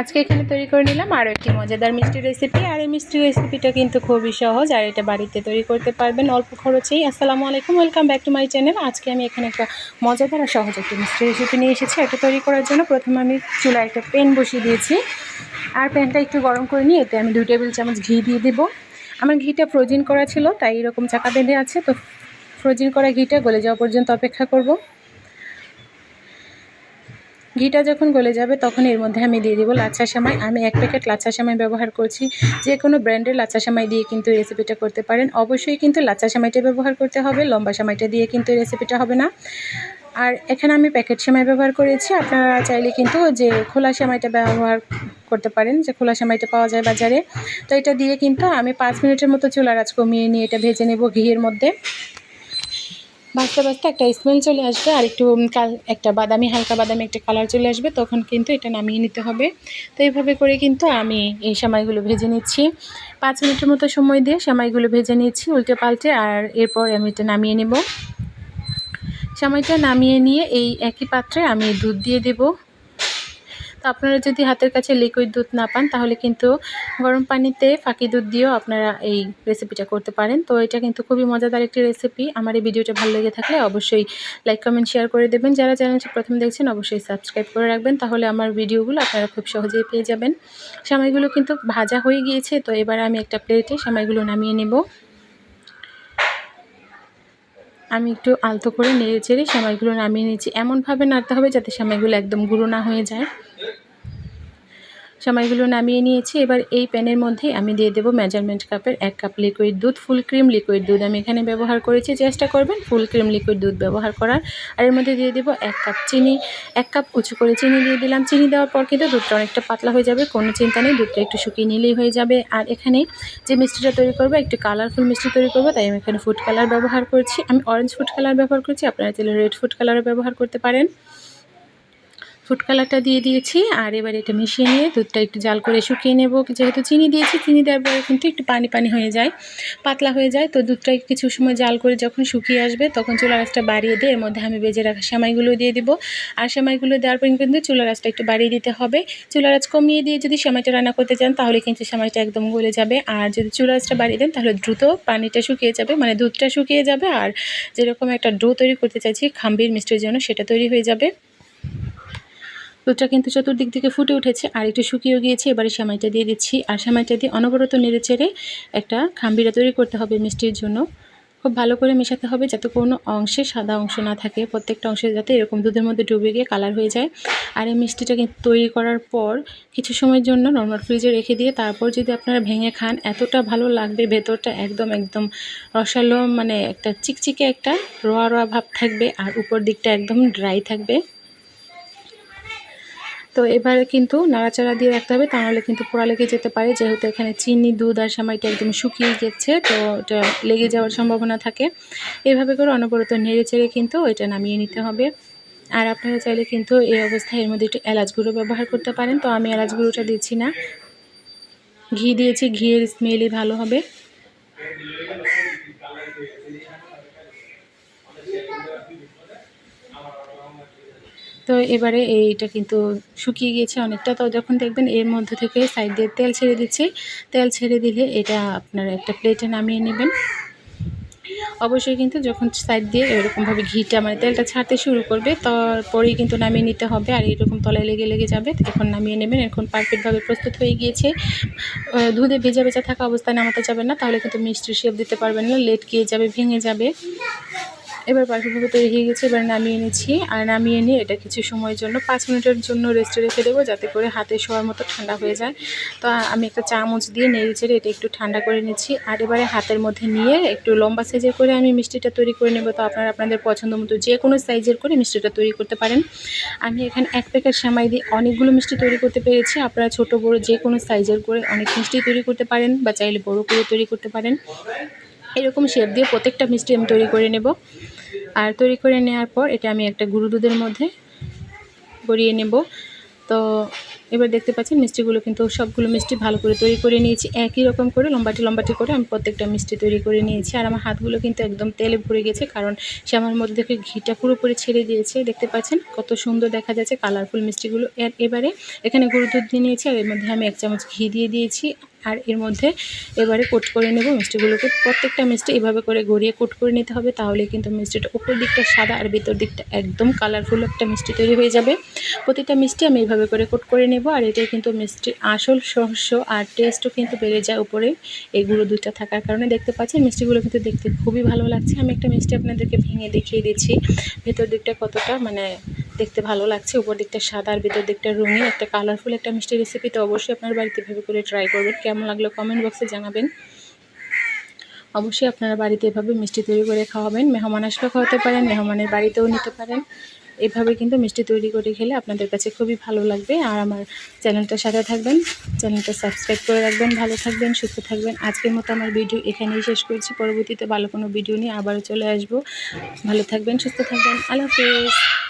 আজকে এখানে তৈরি করে নিলাম আরও একটি মজাদার মিষ্টি রেসিপি আর এই মিষ্টি রেসিপিটা কিন্তু খুবই সহজ, আর এটা বাড়িতে তৈরি করতে পারবেন অল্প খরচেই। আসসালামু আলাইকুম welcome back to my channel আজকে আমি এখানে একটা মজাদার আর সহজ একটি মিষ্টি রেসিপি নিয়ে এসেছি। এটা তৈরি করার জন্য প্রথমে আমি চুলায় একটা প্যান বসিয়ে দিয়েছি। আর প্যানটা একটু গরম করে নিয়ে এতে আমি দুই টেবিল চামচ ঘি দিয়ে দেবো। আমার ঘিটা ফ্রোজিন করা ছিল, তাই এরকম চাকা বেঁধে আছে। তো ফ্রোজিন করা ঘিটা গলে যাওয়া পর্যন্ত অপেক্ষা করব। ঘিটা যখন গলে যাবে, তখন এর মধ্যে আমি দিয়ে দিব লাচ্ছা সেমাই। আমি এক প্যাকেট লাচ্ছা সেমাই ব্যবহার করছি। যে কোনো ব্র্যান্ডের লাচ্ছা সেমাই দিয়ে কিন্তু রেসিপিটা করতে পারেন। অবশ্যই কিন্তু লাচ্ছা সেমাইটা ব্যবহার করতে হবে, লম্বা সেমাইটা দিয়ে কিন্তু রেসিপিটা হবে না। আর এখানে আমি প্যাকেট সেমাই ব্যবহার করেছি। আপনারা চাইলে কিন্তু যে খোলা সেমাইটা ব্যবহার করতে পারেন, যে খোলা সেমাইটা পাওয়া যায় বাজারে। তো এটা দিয়ে কিন্তু আমি পাঁচ মিনিটের মতো চুলার আঁচ কমিয়ে নিয়ে এটা ভেজে নেব ঘিয়ের মধ্যে। ভাজতে ভাজতে একটা স্মেল চলে আসবে আর একটু কাল, একটা বাদামি, হালকা বাদামি একটা কালার চলে আসবে, তখন কিন্তু এটা নামিয়ে নিতে হবে। তো এইভাবে করে কিন্তু আমি এই সেমাইগুলো ভেজে নিচ্ছি। পাঁচ মিনিটের মতো সময় দিয়ে সেমাইগুলো ভেজে নিচ্ছি উল্টে পাল্টে আর এরপর আমি এটা নামিয়ে নেব। সেমাইটা নামিয়ে নিয়ে এই একই পাত্রে আমি দুধ দিয়ে দেবো। তো আপনারা যদি হাতের কাছে লিকুইড দুধ না পান, তাহলে কিন্তু গরম পানিতে ফাঁকি দুধ দিয়েও আপনারা এই রেসিপিটা করতে পারেন। তো এটা কিন্তু খুবই মজাদার একটি রেসিপি আমার এই ভিডিওটা ভালো লেগে থাকলে অবশ্যই লাইক কমেন্ট শেয়ার করে দেবেন। যারা চ্যানেলটি প্রথম দেখছেন, অবশ্যই সাবস্ক্রাইব করে রাখবেন। তাহলে আমার ভিডিওগুলো আপনারা খুব সহজেই পেয়ে যাবেন। সামাইগুলো কিন্তু ভাজা হয়ে গিয়েছে, তো এবার আমি একটা প্লেটে সামাইগুলো নামিয়ে নেব। আমি একটু আলতো করে নেড়ে চেড়ে সেমাইগুলো নামিয়ে নিয়েছি এমনভাবে নাড়তে হবে যাতে সেমাইগুলো একদম গুঁড়ো না হয়ে যায়। সময়গুলো নামিয়ে নিয়েছি। এবার এই প্যানের মধ্যে আমি দিয়ে দেবো মেজারমেন্ট কাপের এক কাপ লিকুইড দুধ ফুল ক্রিম লিকুইড দুধ। আমি এখানে ব্যবহার করেছি, চেষ্টা করবেন ফুল ক্রিম লিকুইড দুধ ব্যবহার করার। আর এর মধ্যে দিয়ে দেবো এক কাপ চিনি, এক কাপ উঁচু করে চিনি দিয়ে দিলাম। চিনি দেওয়ার পর কিন্তু দুধটা অনেকটা পাতলা হয়ে যাবে, কোনো চিন্তা নেই, দুধটা একটু শুকিয়ে নিলেই হয়ে যাবে। আর এখানে যে মিষ্টিটা তৈরি করব, একটু কালারফুল মিষ্টি তৈরি করব, তাই আমি এখানে ফুড কালার ব্যবহার করছি। আমি অরেঞ্জ ফুড কালার ব্যবহার করছি, আপনারা চাইলে রেড ফুড কালারও ব্যবহার করতে পারেন। ফুড কালারটা দিয়ে দিয়েছি, আর এবার এটা মিশিয়ে নিয়ে দুধটা একটু জাল করে শুকিয়ে নেব। যেহেতু চিনি দিয়েছি, চিনি দেওয়ার পরে কিন্তু একটু পানি পানি হয়ে যায়, পাতলা হয়ে যায়। তো দুধটা কিছু সময় জাল করে যখন শুকিয়ে আসবে, তখন চুলা গাছটা বাড়িয়ে দিয়ে এর মধ্যে আমি বেজে রাখা সেমাইগুলো দিয়ে দিব। আর সেমাইগুলো দেওয়ার পর কিন্তু চুলা গাছটা একটু বাড়িয়ে দিতে হবে। চুলা গাছ কমিয়ে দিয়ে যদি সেমাইটা রান্না করতে চান, তাহলে কিন্তু সেমাইটা একদম গলে যাবে। আর যদি চুলা গাছটা বাড়িয়ে দেন, তাহলে দ্রুত পানিটা শুকিয়ে যাবে মানে দুধটা শুকিয়ে যাবে। আর যেরকম একটা ডো তৈরি করতে চাইছি, খাম্বির মিষ্টির জন্য সেটা তৈরি হয়ে যাবে। দুধটা কিন্তু চতুর্দিক থেকে ফুটে উঠেছে। আর একটু শুকিয়েও গিয়েছে। এবারে সেমাইটা দিয়ে দিচ্ছি। আর সেমাইটা দিয়ে অনবরত নেড়ে চেড়ে একটা খাম্বিরা তৈরি করতে হবে মিষ্টির জন্য। খুব ভালো করে মেশাতে হবে যাতে কোনো অংশে সাদা অংশ না থাকে। প্রত্যেকটা অংশে যাতে এরকম দুধের মধ্যে ডুবে গিয়ে কালার হয়ে যায়। আর এই মিষ্টিটা কিন্তু তৈরি করার পর কিছু সময়ের জন্য নর্মাল ফ্রিজে রেখে দিয়ে তারপর যদি আপনারা ভেঙে খান, এতটা ভালো লাগবে ভেতরটা একদম একদম রসালো মানে একটা চিকচিকে একটা রোয়া রোয়া ভাব থাকবে। আর উপর দিকটা একদম ড্রাই থাকবে। তো এবারে কিন্তু নাড়াচাড়া দিয়ে রাখতে হবে তাহলে কিন্তু পোড়া লেগে যেতে পারে। যেহেতু এখানে চিনি, দুধ আর সামাইটা একদম শুকিয়ে গেছে, তো এটা লেগে যাওয়ার সম্ভাবনা থাকে। এভাবে করে অনবরত নেড়ে চেড়ে কিন্তু এটা নামিয়ে নিতে হবে। আর আপনারা চাইলে কিন্তু এই অবস্থায় এর মধ্যে একটু এলাচ গুঁড়ো ব্যবহার করতে পারেন। তো আমি এলাচ গুঁড়োটা দিচ্ছি না। ঘি দিয়েছি, ঘিয়ের স্মেলই ভালো হবে। তো এবারে এইটা কিন্তু শুকিয়ে গিয়েছে অনেকটা। তো যখন দেখবেন এর মধ্যে থেকে সাইড দিয়ে তেল ছেড়ে দিচ্ছে, তেল ছেড়ে দিলে এটা আপনারা একটা প্লেটে নামিয়ে নেবেন। অবশ্যই কিন্তু যখন সাইড দিয়ে এরকমভাবে ঘিটা মানে তেলটা ছাড়তে শুরু করবে, তারপরেই কিন্তু নামিয়ে নিতে হবে। আর এরকম তলায় লেগে লেগে যাবে, এখন নামিয়ে নেবেন। এখন পারফেক্টভাবে প্রস্তুত হয়ে গিয়েছে। দুধে ভেজা ভেজা থাকা অবস্থায় নামাতে যাবে না, তাহলে কিন্তু মিষ্টি শেপ দিতে পারবেন না লেট গিয়ে যাবে, ভেঙে যাবে। এবার পাখিপুকুর তৈরি হয়ে গেছে, এবার নামিয়ে নিচ্ছি। আর নামিয়ে নিয়ে এটা কিছু সময়ের জন্য, পাঁচ মিনিটের জন্য রেস্টে রেখে দেবো, যাতে করে হাতে শোয়ার মতো ঠান্ডা হয়ে যায়। তো আমি একটা চামচ দিয়ে নেড়ে চেড়ে এটা একটু ঠান্ডা করে নিচ্ছি। আর এবারে হাতের মধ্যে নিয়ে একটু লম্বা সাইজের করে আমি মিষ্টিটা তৈরি করে নেব। তো আপনারা আপনাদের পছন্দ মতো যে কোনো সাইজের করে মিষ্টিটা তৈরি করতে পারেন। আমি এখানে এক প্যাকেট সামাই দিয়ে অনেকগুলো মিষ্টি তৈরি করতে পেরেছি। আপনারা ছোট, বড় যে কোনো সাইজের করে অনেক মিষ্টি তৈরি করতে পারেন, বা চাইলে বড় করে তৈরি করতে পারেন। এরকম শেপ দিয়ে প্রত্যেকটা মিষ্টি আমি তৈরি করে নেব। আর তৈরি করে নেওয়ার পর এটা আমি একটা গুঁড়ো দুধের মধ্যে গড়িয়ে নেব। তো এবার দেখতে পাচ্ছেন মিষ্টিগুলো কিন্তু সবগুলো মিষ্টি ভালো করে তৈরি করে নিয়েছি। একই রকম করে লম্বাটি লম্বাটি করে আমি প্রত্যেকটা মিষ্টি তৈরি করে নিয়েছি। আর আমার হাতগুলো কিন্তু একদম তেলে ভরে গেছে কারণ সে আমার মধ্যে থেকে ঘিটা পুরোপুরি ছেড়ে দিয়েছে। দেখতে পাচ্ছেন কত সুন্দর দেখা যাচ্ছে কালারফুল মিষ্টিগুলো। এর এবারে এখানে গরুর দুধ দিয়ে নিয়েছি আর এর মধ্যে আমি এক চামচ ঘি দিয়ে দিয়েছি। আর এর মধ্যে এবারে কোট করে নেব মিষ্টিগুলোকে। প্রত্যেকটা মিষ্টি এভাবে করে গড়িয়ে কোট করে নিতে হবে, তাহলে কিন্তু মিষ্টিটা উপর দিকটা সাদা আর ভিতর দিকটা একদম কালারফুল একটা মিষ্টি তৈরি হয়ে যাবে। প্রতিটা মিষ্টি আমি এইভাবে করে কোট করে নেব, আর এটাই কিন্তু মিষ্টির আসল রহস্য আর টেস্টও কিন্তু বেড়ে যায় উপরে। এগুলো দুইটা থাকার কারণে দেখতে পাচ্ছি মিষ্টিগুলো কিন্তু দেখতে খুবই ভালো লাগছে। আমি একটা মিষ্টি আপনাদেরকে ভেঙে দেখিয়ে দিচ্ছি। ভেতর দিকটা কতটা মানে দেখতে ভালো লাগছে। উপর দিকটা সাদা আর ভিতর দিকটা রঙিন, একটা কালারফুল একটা মিষ্টি রেসিপি তো অবশ্যই আপনার বাড়িতে এভাবে করে ট্রাই করবেন। কেমন লাগল কমেন্ট বক্সে জানাবেন। অবশ্যই আপনারা বাড়িতে এভাবে মিষ্টি তৈরি করে খাওয়াবেন। মেহমান আসলে খাওয়াতে পারেন, মেহমানের বাড়িতেও নিতে পারেন। এভাবে কিন্তু মিষ্টি তৈরি করে খেলে আপনাদের কাছে খুবই ভালো লাগবে। আর আমার চ্যানেলটার সাথে থাকবেন, চ্যানেলটা সাবস্ক্রাইব করে রাখবেন, ভালো থাকবেন, সুস্থ থাকবেন। আজকের মতো আমার ভিডিও এখানেই শেষ করছি। পরবর্তীতে ভালো কোনো ভিডিও নিয়ে আবারও চলে আসব। ভালো থাকবেন, সুস্থ থাকবেন। আল্লাহ হাফেজ।